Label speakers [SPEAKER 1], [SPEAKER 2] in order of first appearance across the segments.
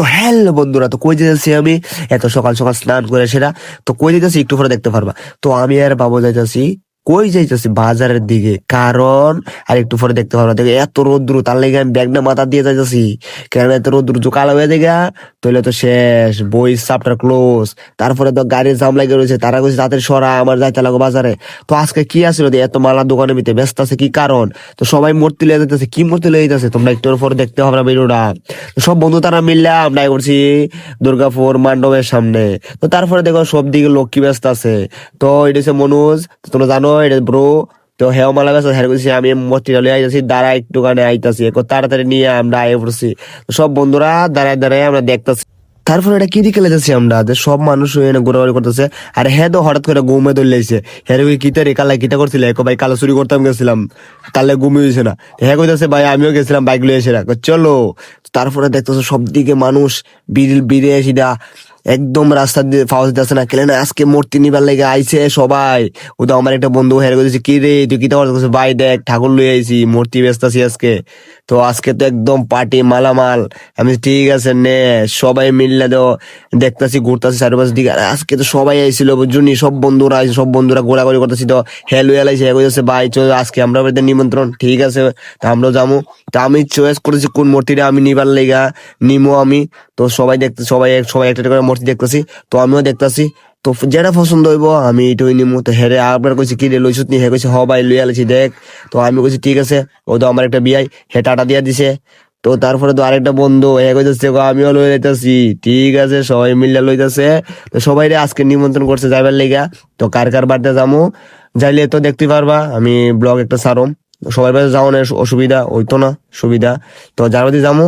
[SPEAKER 1] তো হ্যালো বন্ধুরা, তো কই যেতেছি আমি? এত সকাল সকাল স্নান করে সেটা তো কই যেতেছি একটু পরে দেখতে পারবা। তো আমি আর বাবু যাইতেছি কই যাইতেছি বাজারের দিকে? কারণ, আর একটু পরে দেখতে পারবা, দেখো এত রোদ্রু, তার লেগে আমি ব্যাগটা মাথা দিয়ে যাইতেছি। কারণ এত রোদ্রু যে কালো হয়ে দেখা তাহলে তো শেষ, বই চাপটার ক্লোজ তারপরে তো গাড়ির জাম লাগে রয়েছে, তারা কইছে তাদের সরা, আমার যাইতে লাগো বাজারে। তো আজকে কি আসলো এত মালা দোকানে মিতে ব্যস্ত আছে, কি কারণ? তো সবাই মূর্তি লেগে যেতেছে কি মূর্তি লেগে যেতেছে তোমরা একটু পরে দেখতে হবে না ভিডিওটা সব বন্ধু তারা মিললে আমরা করছি দুর্গাপুর মান্ডবের সামনে। তো তারপরে দেখো সব দিকে লোক কি ব্যস্ত আছে। তো এটা হচ্ছে মনোজ তোমরা জানো এটা ব্রো তো হেও মালা করছি আমি আইতাছি, দাঁড়া আইতাছি তাড়াতাড়ি নিয়ে আমরা পড়ছি। সব বন্ধুরা দাঁড়ায় দাঁড়ায় আমরা দেখতাছি। তারপরে এটা কি দিকে লেগেছি আমরা? যে সব মানুষ এনে ঘোরাঘুরি করতেছে, আর হ্যাঁ তো হঠাৎ করে ঘুমে ধরলেছে হ্যাঁ রে কিতা রে, কালা করছিলে? এক ভাই, কালা চুরি করতাম, গেছিলাম। তাহলে ঘুমিয়ে হয়েছে না। হ্যাঁ কইতাছে, ভাই, আমিও গেছিলাম, বাইক লয়ে রাখো চলো। তারপরে দেখতেছো সব দিকে মানুষ, বিড়ে সিধা একদম রাস্তা দিয়ে ফাউস দিতেছে না কেন আজকে মূর্তি নিবার লেগে আইছে সবাই। ও তো আমার একটা বন্ধু হেরে কইছে কি রে, তুই কিটা করতেছিস ভাই দেখ, ঠাকুর লই আইছি, মূর্তি বেচতাছি আজকে। তো আজকে তো একদম পার্টি মালামাল। আমি ঠিক আছে, নে, সবাই মিললে তো দেখতাছি, ঘুরতাছি চারিপাশ দিকে। আজকে তো সবাই আইছিল বুঝুনি সব বন্ধুরা আইছে সব বন্ধুরা ঘোরাঘুরি করতেছি তো। হেল হয়ে আলাইছে হয়ে কইতেছে ভাই চল, আজকে আমরা বাড়িতে নিমন্ত্রণ, ঠিক আছে, তা আমরাও যাব তা আমি চয়েস করেছি কোন মূর্তিটা আমি নিবার লেগা, নিমো আমি। তো সবাই দেখতে, সবাই সবাই একটা করে মূর্তি দেখতেছি। তো আমিও দেখতাছি। তো যেটা পছন্দ হইব, আমি এটাই নিমু। তো হেরে আবার কইছি কি রে লইছত নি হে কইছে, হ ভাই, লই আলেছি দেখ। তো আমি কইছি, ঠিক আছে। ও তো আমার একটা বিয়াই, হে টাটা দিয়া দিছে। তো তারপরে তো আরেকটা বন্ধু, হে কইতেছে আমিও লই যাইতাছি ঠিক আছে, সবাই মিলে লইতাছে। তো সবাই আজকে নিমন্ত্রণ করছে যাইবার লেগা। তো কার কার বাড়িতে যামু? যাইলে তো দেখতে পারবা, আমি ব্লগ একটা সারম। সবার বাড়িতে না, অসুবিধা, হইতো না, সুবিধা। তো যার বাড়িতে যামু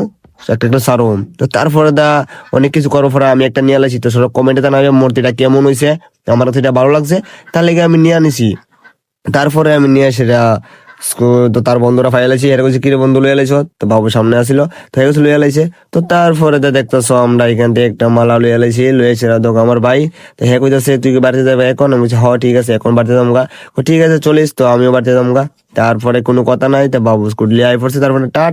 [SPEAKER 1] একটা একটা সারম তো তারপরে দা অনেক কিছু করার পরে আমি একটা নিয়ে আলাইছি। তো সব কমেন্টে জানাবে মূর্তিটা কেমন হয়েছে আমার এটা ভালো লাগছে। তার লেগে আমি নিয়ে আনিছি। তারপরে আমি নিয়ে সেটা তো তার বন্ধুরা ফাইলাইছি এর কাছে কিরে বন্ধু, লয়ে আলাইছ? তো বাবু সামনে আসিল। তো এর কাছে লয়ে আলাইছে। তো তারপরে তো দেখতেছো, আমরা এখান থেকে একটা মালা লয়ে আলাইছি, লয়ে সেটা দোক আমার ভাই। তো হ্যাঁ কইতাছে, তুই কি বাড়িতে যাবে এখন? আমি বলছি হ ঠিক আছে, এখন বাড়িতে যামগা। ঠিক আছে, চলিস তো, আমিও বাড়িতে যামগা। তারপরে কোনো কথা নাই, তো বাবু স্কুটি লিয়ে আই পড়ছে। তারপরে টাট